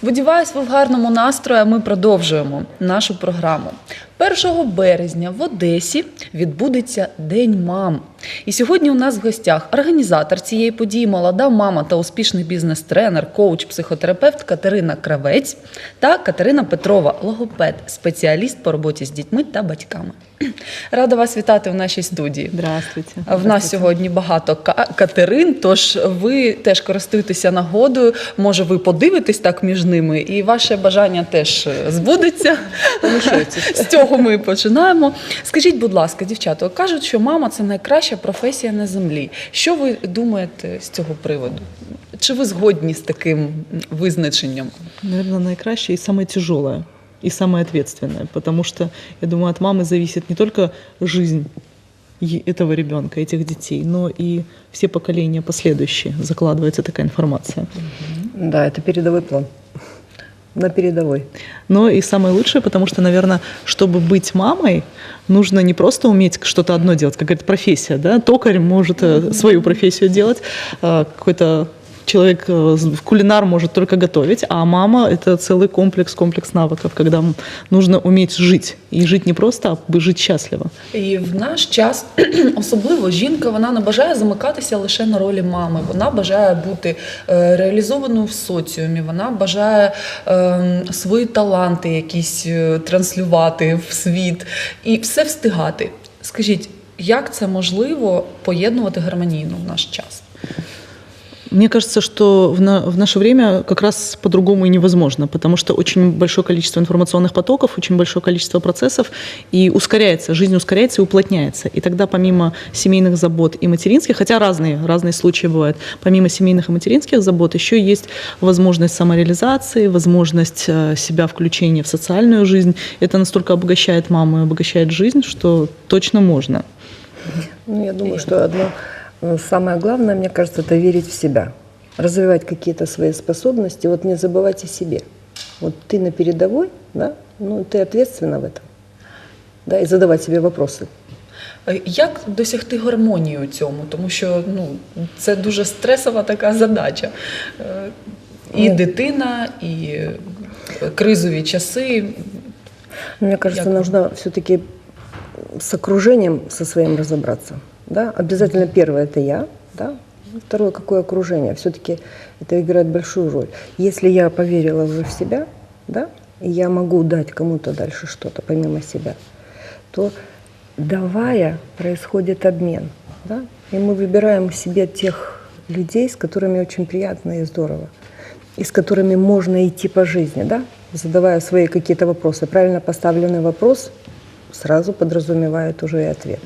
Сподіваюсь, ви в гарному настрої. а Ми продовжуємо нашу програму. 1 березня в Одесі відбудеться День мам. І сьогодні у нас в гостях організатор цієї події, молода мама та успішний бізнес-тренер, коуч, психотерапевт Катерина Кравець та Катерина Петрова, логопед, спеціаліст по роботі з дітьми та батьками. Рада вас вітати в нашій студії. Здравствуйте. В нас сьогодні багато Катерин, тож ви теж користуєтеся нагодою. Може, ви подивитесь так між ними, і ваше бажання теж е, збудеться. З цього ми починаємо. Скажіть, будь ласка, дівчата, кажуть, що мама це найкраща професія на землі. Що ви думаєте з цього приводу? Чи ви згодні з таким визначенням? Наверное, наикраще и самое тяжелое, и самое ответственное, потому что, я думаю, от мамы зависит не только жизнь е- этого ребенка, этих детей, но и все поколения последующие. Закладывается такая информация. Да, это передовой план. На передовой. Но и самое лучшее, потому что, наверное, чтобы быть мамой, нужно не просто уметь что-то одно делать, как говорит профессия, да, токарь может э, свою профессию делать, э, какой-то человек, э, з- кулинар может только готовить, а мама – это целый комплекс, комплекс навыков, когда м, нужно уметь жить. И жить не просто, а бы- жить счастливо. І в наш час особливо жінка вона не бажає замикатися лише на ролі мами. Вона бажає бути е, реалізованою в соціумі. Вона бажає е, свої таланти якісь е, транслювати в світ і все встигати. Скажіть, як це можливо поєднувати гармонійно в наш час? Мне кажется, что в, на- в наше время как раз по-другому и невозможно, потому что очень большое количество информационных потоков, очень большое количество процессов, и ускоряется, жизнь ускоряется и уплотняется. И тогда помимо семейных забот и материнских, хотя разные, разные случаи бывают, помимо семейных и материнских забот еще есть возможность самореализации, возможность э, себя включения в социальную жизнь. Это настолько обогащает маму и обогащает жизнь, что точно можно. Ну, я думаю, что одно самое главное, мне кажется, это верить в себя. Развивать какие-то свои способности, вот не забывать о себе. Вот ты на передовой, да, ну ты ответственна в этом. Да, и задавать себе вопросы. Е, Як досягти гармонії у цьому? Тому що ну, це дуже стресова така задача. Е, І Ну. дитина, і е, кризові часи. Но Мне кажется, Як? нужно все-таки с окружением со своим разобраться. Да? Обязательно первое это я, да? Второе, какое окружение. Все-таки это играет большую роль. Если я поверила уже в себя, да, и я могу дать кому-то дальше что-то помимо себя, то давая происходит обмен. Да? И мы выбираем себе тех людей, с которыми очень приятно и здорово. И с которыми можно идти по жизни, да? задавая свои какие-то вопросы. Правильно поставленный вопрос сразу подразумевает уже и ответ.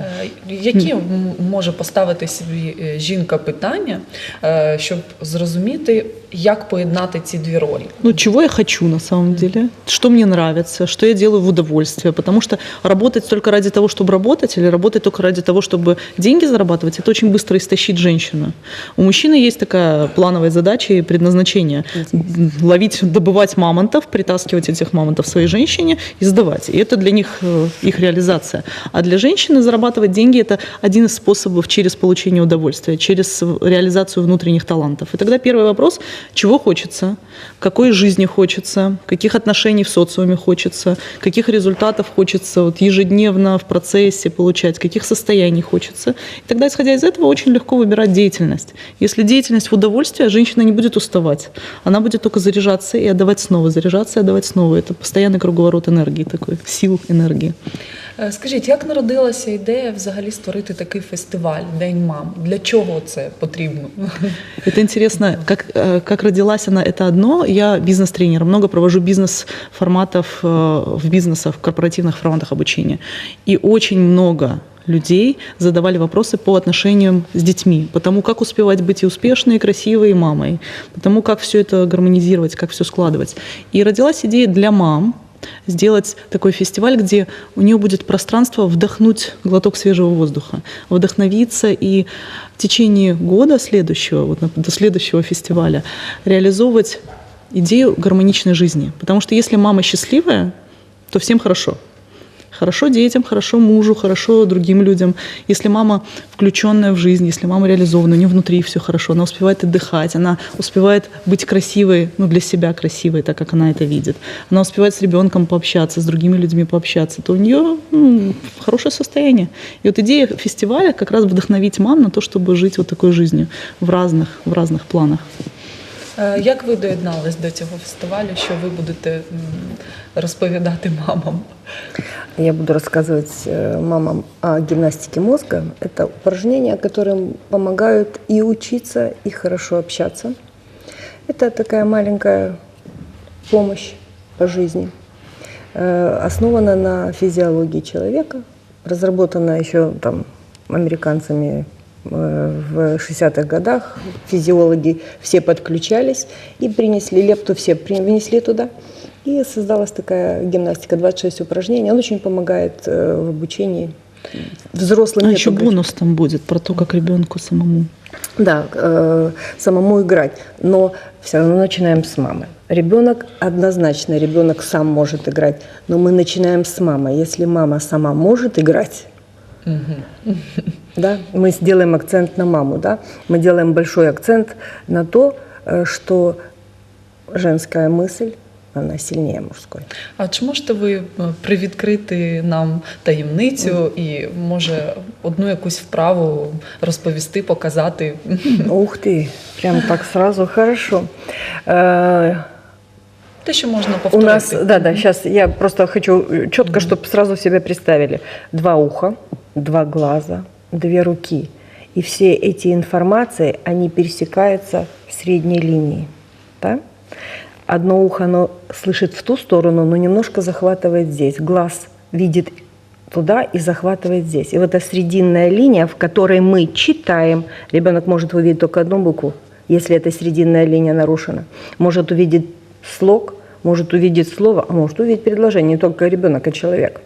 Е, Які м- може поставити собі е, жінка питання, е, щоб зрозуміти, як поєднати ці дві ролі? Ну, чего я хочу на самом деле, что мне нравится, что я делаю в удовольствие. Потому что работать только ради того, чтобы работать, или работать только ради того, чтобы деньги зарабатывать, это очень быстро истощит женщину. У мужчины есть такая плановая задача и предназначение – ловить, добывать мамонтов, притаскивать этих мамонтов своей женщине и сдавать. И это для них э, их реализация. А для женщины зарабатывать деньги – это один из способов через получение удовольствия, через реализацию внутренних талантов. И тогда первый вопрос – чего хочется, какой жизни хочется, каких отношений в социуме хочется, каких результатов хочется вот ежедневно в процессе получать, каких состояний хочется. И тогда, исходя из этого, очень легко выбирать деятельность. Если деятельность в удовольствие, женщина не будет уставать. Она будет только заряжаться и отдавать снова, заряжаться и отдавать снова. Это постоянный круговорот энергии такой, сил энергии. Е, Скажіть, як народилася ідея взагалі створити такий фестиваль День мам? Для чого це потрібно? Это интересно, как, э, как родилась она, это одно. Я бизнес-тренер, много провожу бизнес-форматов э, в бизнесах, в корпоративных форматах обучения. И очень много людей задавали вопросы по отношениям с детьми, потому как успевать быть и успешной, и красивой, и мамой, потому как все это гармонизировать, как все складывать. И родилась идея для мам, сделать такой фестиваль, где у нее будет пространство вдохнуть глоток свежего воздуха, вдохновиться и в течение года следующего, вот до следующего фестиваля, реализовывать идею гармоничной жизни. Потому что если мама счастливая, то всем хорошо. Хорошо детям, хорошо мужу, хорошо другим людям. Если мама включенная в жизнь, если мама реализована, у нее внутри все хорошо, она успевает отдыхать, она успевает быть красивой, ну, для себя красивой, так как она это видит. Она успевает с ребенком пообщаться, с другими людьми пообщаться, то у нее ну, хорошее состояние. И вот идея фестиваля как раз вдохновить мам на то, чтобы жить вот такой жизнью в разных, в разных планах. Е, Як ви доєднались до цього фестивалю? Що ви будете розповідати мамам? Я буду рассказывать э, мамам о гимнастике мозга. Это упражнения, которые помогают и учиться, и хорошо общаться. Это такая маленькая помощь по жизни. Э, Основана на физиологии человека, разработана еще там американцами э, в 60-х годах. Физиологи все подключались и принесли лепту, все принесли туда. И создалась такая гимнастика, 26 упражнений. Она очень помогает э, в обучении взрослым. А еще бонус там будет про то, как ребенку самому. Да, э, самому играть. Но все равно начинаем с мамы. Ребенок однозначно, ребенок сам может играть, но мы начинаем с мамы. Если мама сама может играть, да, мы сделаем акцент на маму, да, мы делаем большой акцент на то, э, что женская мысль, она сильнее мужской. А чи можете ви е, привідкрити нам таємницю і може одну якусь вправу розповісти, показати? Ух ты, прям так сразу хорошо. Э, Те, що можна У повторити. нас, да, да, сейчас я просто хочу четко, чтобы сразу себе представили. Два уха, два глаза, две руки. И все эти информации, они пересекаются в средней линии. Да? Одно ухо, оно слышит в ту сторону, но немножко захватывает здесь. Глаз видит туда и захватывает здесь. И вот эта срединная линия, в которой мы читаем, ребенок может увидеть только одну букву, если эта срединная линия нарушена. Может увидеть слог, может увидеть слово, а может увидеть предложение, не только ребенок, а человек.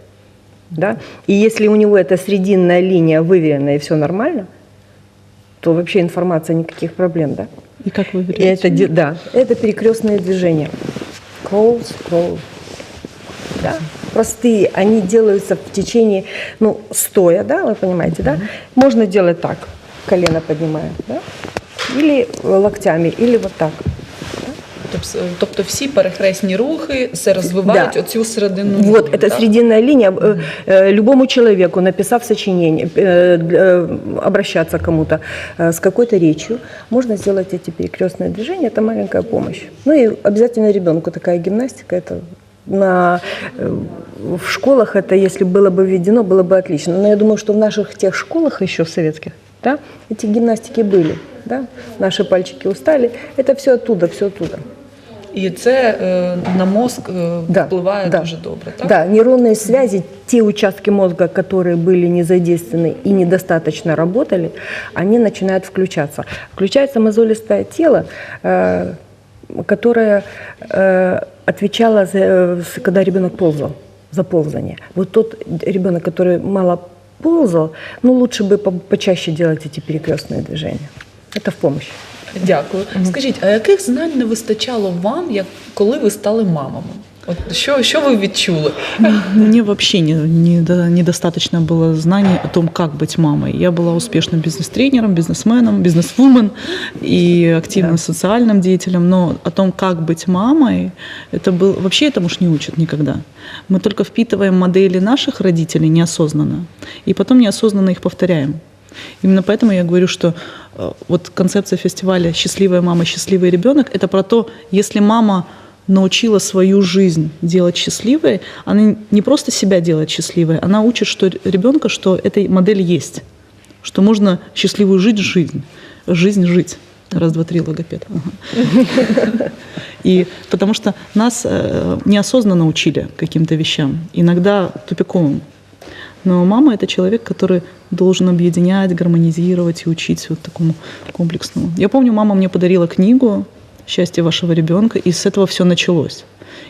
Да? И если у него эта срединная линия выверена и все нормально, то вообще информация никаких проблем, да? И как вы И берете? это, да, это перекрестные движения. Close, close. Да? Простые, они делаются в течение, ну, стоя, да, вы понимаете, да? Можно делать так, колено поднимая, да? Или локтями, или вот так. Тобто, тобто всі перехресні рухи все розвивають Да. оцю середину. Вот, лінії, это так? срединная линия. Э, э, Любому человеку, написав сочинение, э, э, обращаться к кому-то э, с какой-то речью, можно сделать эти перекрестные движения. Это маленькая помощь. Ну и обязательно ребенку такая гимнастика. Это на, э, в школах это, если было бы введено, было бы отлично. Но я думаю, что в наших тех школах еще в советских, да, эти гимнастики были. Да? Наши пальчики устали. Это все оттуда, все оттуда. І це е, на мозк е, Да, впливає да. дуже добре, так? Да, нейронные связи, те участки мозга, которые были не задействованы и недостаточно работали, они начинают включаться. Включается мозолистое тело, э, которое э, отвечало, за, э, когда ребенок ползал, за ползание. Вот тот ребенок, который мало ползал, ну лучше бы по- почаще делать эти перекрестные движения. Это в помощь. Дякую. Скажіть, а яких знань не вистачало вам, як коли ви стали мамами? От що, що ви відчули? Мне вообще не, не до- недостаточно было знаний о том, как быть мамой. Я была успешным бизнес-тренером, бизнесменом, бизнесвумен и активным Да. социальным деятелем, но о том, как быть мамой, это был вообще этому ж не учат никогда. Мы только впитываем модели наших родителей неосознанно, и потом неосознанно их повторяем. Именно поэтому я говорю, что э, вот концепция фестиваля «Счастливая мама, счастливый ребенок» – это про то, если мама научила свою жизнь делать счастливой, она не просто себя делает счастливой, она учит что ребенка, что эта модель есть, что можно счастливую жить жизнь, жизнь жить. Раз, два, три, логопед. И потому что нас э, неосознанно учили каким-то вещам, иногда тупиковым. Но мама это человек, который должен объединять, гармонизировать и учить вот такому комплексному. Я помню, мама мне подарила книгу «Счастье вашего ребенка», и с этого все началось.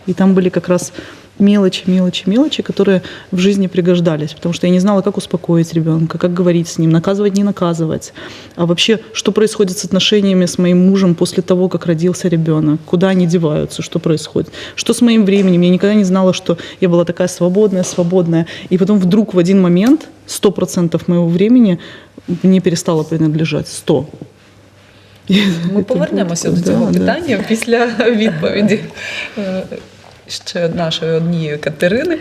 И там были как раз мелочи, мелочи, мелочи, которые в жизни пригождались, потому что я не знала, как успокоить ребенка, как говорить с ним, наказывать, не наказывать, а вообще, что происходит с отношениями с моим мужем после того, как родился ребенок, куда они деваются, что происходит, что с моим временем, я никогда не знала, что я была такая свободная, свободная, и потом вдруг в один момент 100% моего времени мне перестало принадлежать, 100. Ми повернемося до Да, цього да. питання після відповіді е, ще нашої однієї Катерини.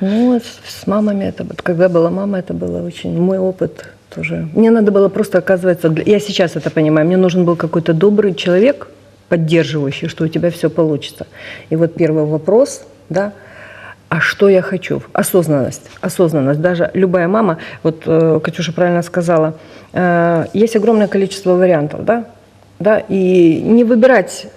Ну, вот с мамами это вот, когда была мама, это было очень мой опыт тоже. Мне надо было просто, оказывается, для- я сейчас это понимаю, мне нужен был какой-то добрый человек, поддерживающий, что у тебя все получится. И вот первый вопрос, да, а что я хочу? Осознанность. Осознанность. Даже любая мама, вот э, Катюша правильно сказала, э, есть огромное количество вариантов, да, да, и не выбирать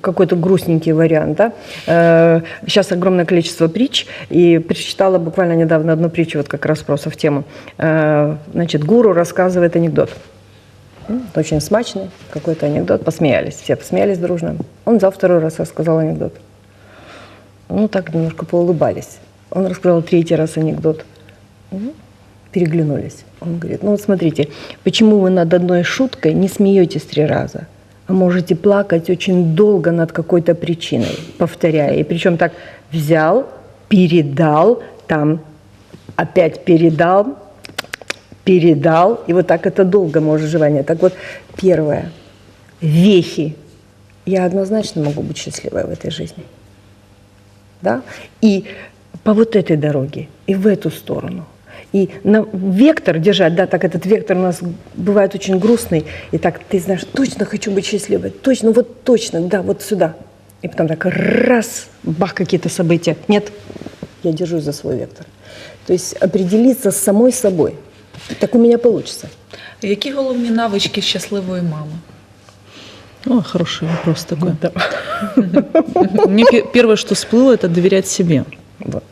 какой-то грустненький вариант, да. Э, Сейчас огромное количество притч, и прочитала буквально недавно одну притчу, вот как раз просто в тему. Значит, гуру рассказывает анекдот. Очень смачный какой-то анекдот, посмеялись, все посмеялись дружно. Он взял второй раз рассказал анекдот. Ну, так немножко поулыбались. Он рассказал третий раз анекдот. Ну, переглянулись. Он говорит, ну вот смотрите, почему вы над одной шуткой не смеетесь три раза, а можете плакать очень долго над какой-то причиной, повторяя. И причем так взял, передал, там опять передал, передал, и вот так это долго может желание. Так вот, первое, вехи. Я однозначно могу быть счастливой в этой жизни да, и по вот этой дороге, и в эту сторону. И на вектор держать, да, так этот вектор у нас бывает очень грустный, и так ты знаешь, точно хочу быть счастливой, точно, вот точно, да, вот сюда. И потом так раз, бах, какие-то события. Нет, я держусь за свой вектор. То есть определиться с самой собой. Так у меня получится. Які головні навички щасливої мами? о, хороший вопрос такой. Мне пе- первое, что всплыло, это доверять себе. Вот.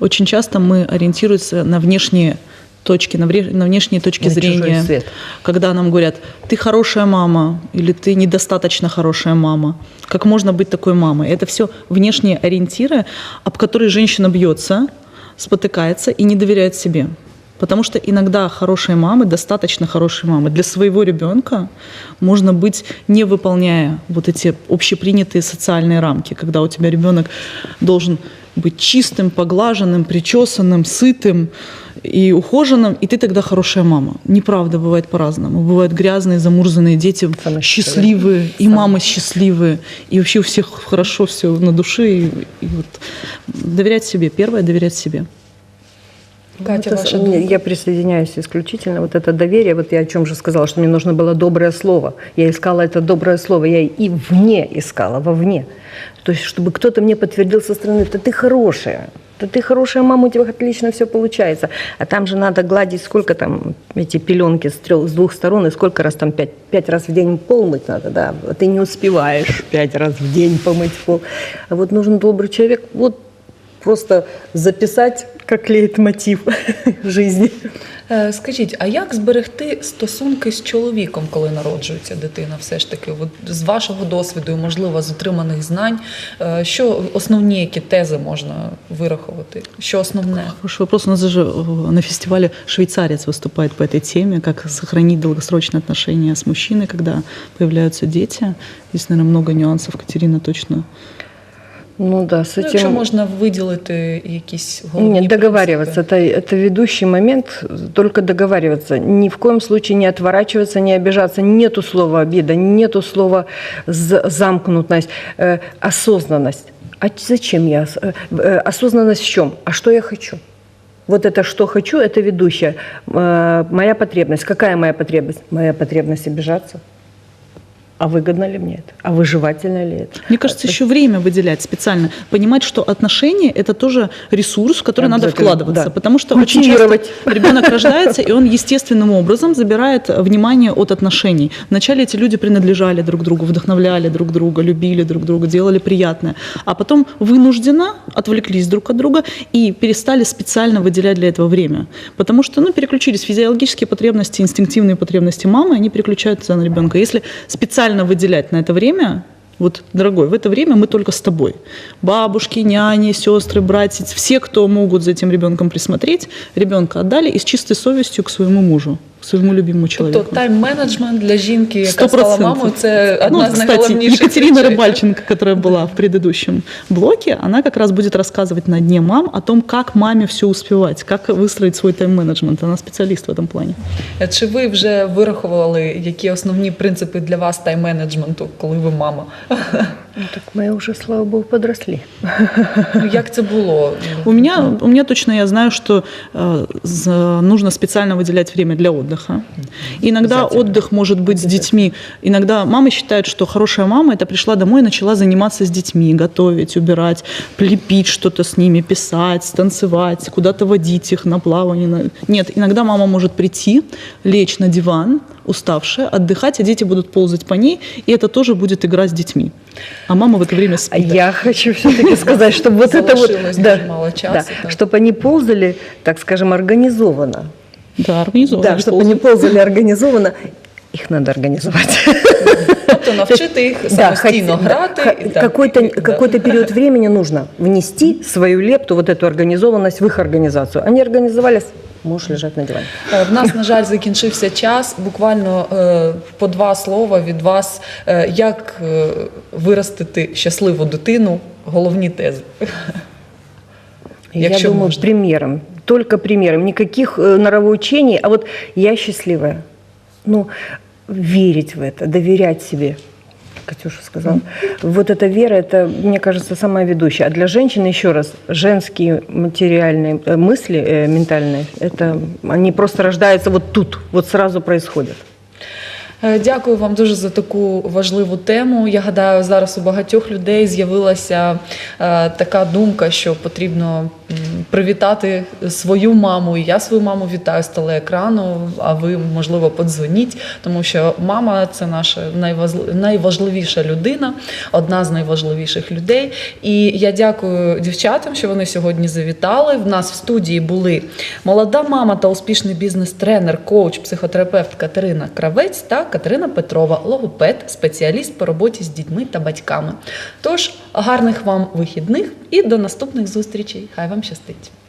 Очень часто мы ориентируемся на внешние точки, на, вре- на внешние точки На зрения. свет. Когда нам говорят, ты хорошая мама или ты недостаточно хорошая мама. Как можно быть такой мамой? Это все внешние ориентиры, об которые женщина бьется, спотыкается и не доверяет себе. Потому что иногда хорошие мамы, достаточно хорошие мамы, для своего ребенка можно быть, не выполняя вот эти общепринятые социальные рамки, когда у тебя ребенок должен быть чистым, поглаженным, причесанным, сытым и ухоженным, и ты тогда хорошая мама. Неправда, бывает по-разному. Бывают грязные, замурзанные дети, Самые счастливые, и Самые. мамы счастливые, и вообще у всех хорошо все на душе. И, и вот доверять себе. Первое – доверять себе. Катя, Это ваша думка? Я присоединяюсь исключительно. Вот это доверие, вот я о чем же сказала, что мне нужно было доброе слово. Я искала это доброе слово, я и вне искала, вовне. То есть, чтобы кто-то мне подтвердил со стороны, да ты хорошая, да ты хорошая мама, у тебя отлично все получается. А там же надо гладить, сколько там эти пеленки с, трёх- с двух сторон, и сколько раз там, пять, пять раз в день пол мыть надо, да. А Ты не успеваешь пять раз в день помыть пол. А вот нужен добрый человек, вот просто записать как лейтмотив жизни. Е, Скажіть, а як зберегти стосунки з чоловіком, коли народжується дитина? Все ж таки, от з вашого досвіду і можливо з отриманих знань, е, що основні які тези можна вирахувати? Що основне? Хороший вопрос. У нас даже э, на фестивале швейцарец выступает по этой теме, как сохранить долгосрочные отношения с мужчиной, когда появляются дети. Здесь, наверное, много нюансов. Катерина точно. Ну да, с Ну, этим... якщо можна виділити якісь головні Нет, договариваться. принципи. Это, это ведущий момент, только договариваться. Ни в коем случае не отворачиваться, не обижаться. Нету слова обида, нету слова з- замкнутость, э, осознанность. А зачем я? ос- э, э, осознанность в чем? А что я хочу? Вот это что хочу, это ведущая. Э, моя потребность. Какая моя потребность? Моя потребность обижаться. а выгодно ли мне это? А выживательно ли это? Мне кажется, еще время выделять специально. Понимать, что отношения – это тоже ресурс, в который надо вкладываться. да. Потому что очень часто ребенок рождается, и он естественным образом забирает внимание от отношений. Вначале эти люди принадлежали друг другу, вдохновляли друг друга, любили друг друга, делали приятное. А потом вынужденно отвлеклись друг от друга и перестали специально выделять для этого время. Потому что ну, переключились физиологические потребности, инстинктивные потребности мамы, они переключаются на ребенка. Если специально выделять на это время, Вот, дорогой, в это время мы только с тобой. Бабушки, няни, сестры, братья, все, кто могут за этим ребенком присмотреть, ребенка отдали и с чистой совестью к своему мужу, к своему любимому человеку. Тобто тайм-менеджмент для жінки, яка Сто стала процентов. мамою, це одна ну, з кстати, найголовніших Екатерина речей. Рыбальченко, которая была в предыдущем блоке, она как раз будет рассказывать на дне мам о том, как маме все успевать, как выстроить свой тайм-менеджмент. Она специалист в этом плане. Е, Чи ви вже вирахували, які основні принципи для вас тайм-менеджменту, коли ви мама? Ну, так мы уже, слава богу, подросли. Ну, як це було? У меня, у меня точно я знаю, что э, нужно специально выделять время для отдыха. Иногда отдых может быть с детьми. Иногда мамы считают, что хорошая мама это пришла домой и начала заниматься с детьми, готовить, убирать, лепить что-то с ними, писать, танцевать, куда-то водить их на плавание. на- Нет, иногда мама может прийти, лечь на диван, уставшая, отдыхать, а дети будут ползать по ней, и это тоже будет игра с детьми. А мама в это время А спит. я хочу все-таки сказать, чтобы вот это вот, Залишилось да, дуже мало часу, да, так. чтобы они ползали, так скажем, организованно. Да, организованно. Да, чтобы они ползали организованно. Их надо организовать. Тобто навчити їх самостійно хоть- грати. ха- і так, Какой-то і- да. какой-то период времени нужно внести свою лепту, вот эту организованность в их организацию. Они организовались, можешь лежать на диване. Е, В нас, на жаль, закінчився час. Буквально е, по два слова від вас. Е, Як виростити щасливу дитину? Головні тези. Я Якщо думаю, можна. примером, только примером, никаких э, норовоучений, а вот я счастливая. Ну, верить в это, доверять себе. Катюша сказала. Вот эта вера, это, мне кажется, самая ведущая. А для женщины, еще раз, женские материальные э, мысли, э, ментальные, это они просто рождаются вот тут, вот сразу происходят. Е, Дякую вам дуже за таку важливу тему. Я гадаю, зараз у багатьох людей з'явилася е, така думка, що потрібно м, привітати свою маму. І я свою маму вітаю з телеекрану. А ви, можливо, подзвоніть, тому що мама це наша найважли- найважливіша людина, одна з найважливіших людей. І я дякую дівчатам, що вони сьогодні завітали. В нас в студії були молода мама та успішний бізнес-тренер, коуч, психотерапевт Катерина Кравець та Катерина Петрова, логопед, спеціаліст по роботі з дітьми та батьками. Тож гарних вам вихідних і до наступних зустрічей. Хай вам щастить! быть.